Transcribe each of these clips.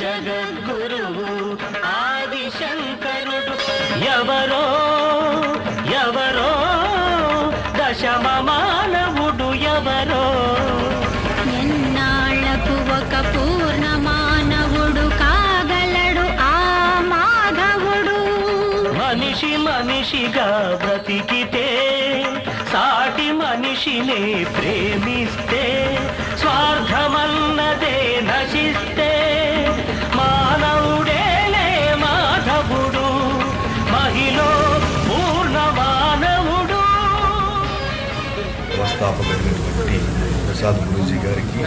జగద్గురువు ఆదిశంకరుడు. ఎవరో ఎవరో దశమ మానవుడు ఎవరో. ఎన్నాళ్ళకు ఒక పూర్ణ మానవుడు కాగలడు ఆ మాధవుడు? మనిషి మనిషిగా బ్రతికితే సాటి మనిషిని ప్రేమిస్తే వ్యవస్థాపకులైనటువంటి ప్రసాద్ గురూజీ గారికి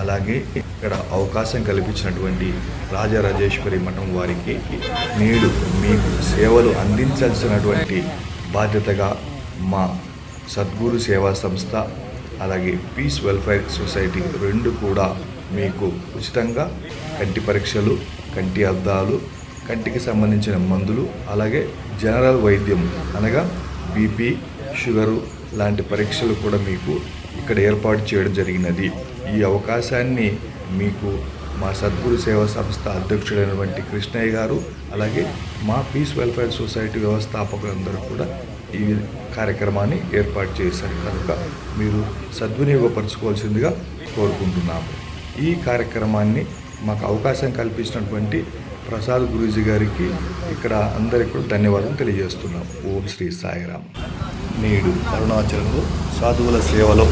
అలాగే ఇక్కడ అవకాశం కల్పించినటువంటి రాజరాజేశ్వరి మఠం వారికి నేడు మీకు సేవలు అందించాల్సినటువంటి బాధ్యతగా మా సద్గురు సేవా సంస్థ అలాగే పీస్ వెల్ఫేర్ సొసైటీ రెండు కూడా మీకు ఉచితంగా కంటి పరీక్షలు కంటి అద్దాలు కంటికి సంబంధించిన మందులు అలాగే జనరల్ వైద్యం అనగా బీపీ షుగరు లాంటి పరీక్షలు కూడా మీకు ఇక్కడ ఏర్పాటు చేయడం జరిగినది. ఈ అవకాశాన్ని మీకు మా సద్గురు సేవా సంస్థ అధ్యక్షుడైనటువంటి కృష్ణయ్య గారు అలాగే మా పీస్ వెల్ఫేర్ సొసైటీ వ్యవస్థాపకులందరూ కూడా ఈ కార్యక్రమాన్ని ఏర్పాటు చేశారు. కనుక మీరు సద్వినియోగపరచుకోవాల్సిందిగా కోరుకుంటున్నాము. ఈ కార్యక్రమాన్ని మాకు అవకాశం కల్పించినటువంటి ప్రసాద్ గురూజీ గారికి ఇక్కడ అందరికీ కూడా ధన్యవాదాలు తెలియజేస్తున్నాం. ఓం శ్రీ సాయిరామ్. నేడు అరుణాచలంలో సాధువుల సేవలో